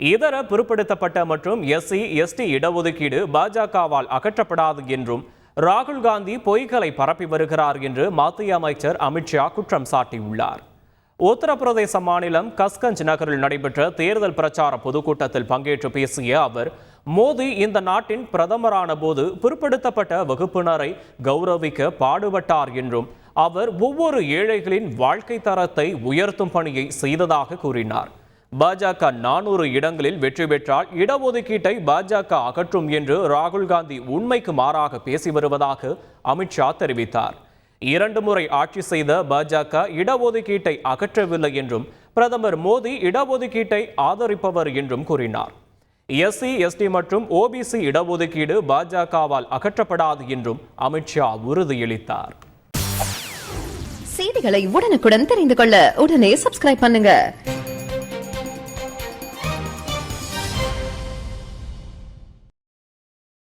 இதர பிற்படுத்தப்பட்ட மற்றும் எஸ்சி எஸ்டி இடஒதுக்கீடு பாஜகவால் அகற்றப்படாது என்றும் ராகுல் காந்தி பொய்களை பரப்பி வருகிறார் என்று மத்திய அமைச்சர் அமித்ஷா குற்றம் சாட்டியுள்ளார். உத்தரப்பிரதேச மாநிலம் கஸ்கஞ்ச் நகரில் நடைபெற்ற தேர்தல் பிரச்சார பொதுக்கூட்டத்தில் பங்கேற்று பேசிய அவர் மோடி இந்த நாட்டின் பிரதமரான போது பிற்படுத்தப்பட்ட வகுப்பினரை கௌரவிக்க பாடுபட்டார் என்றும் அவர் ஒவ்வொரு ஏழைகளின் வாழ்க்கை தரத்தை உயர்த்தும் பணியை செய்ததாக கூறினார். பாஜக நானூறு இடங்களில் வெற்றி பெற்றால் இடஒதுக்கீட்டை பாஜக அகற்றும் என்று ராகுல் காந்தி உண்மைக்கு மாறாக பேசி வருவதாக அமித்ஷா தெரிவித்தார். இரண்டு முறை ஆட்சி செய்த பாஜக இடஒதுக்கீட்டை அகற்றவில்லை என்றும் பிரதமர் மோடி இடஒதுக்கீட்டை ஆதரிப்பவர் என்றும் கூறினார். எஸ்சி எஸ்டி மற்றும் ஓபிசி இடஒதுக்கீடு பாஜகவால் அகற்றப்படாது என்றும் அமித்ஷா உறுதியளித்தார். செய்திகளை உடனுக்குடன் தெரிந்து கொள்ள உடனே சப்ஸ்கிரைப் பண்ணுங்க.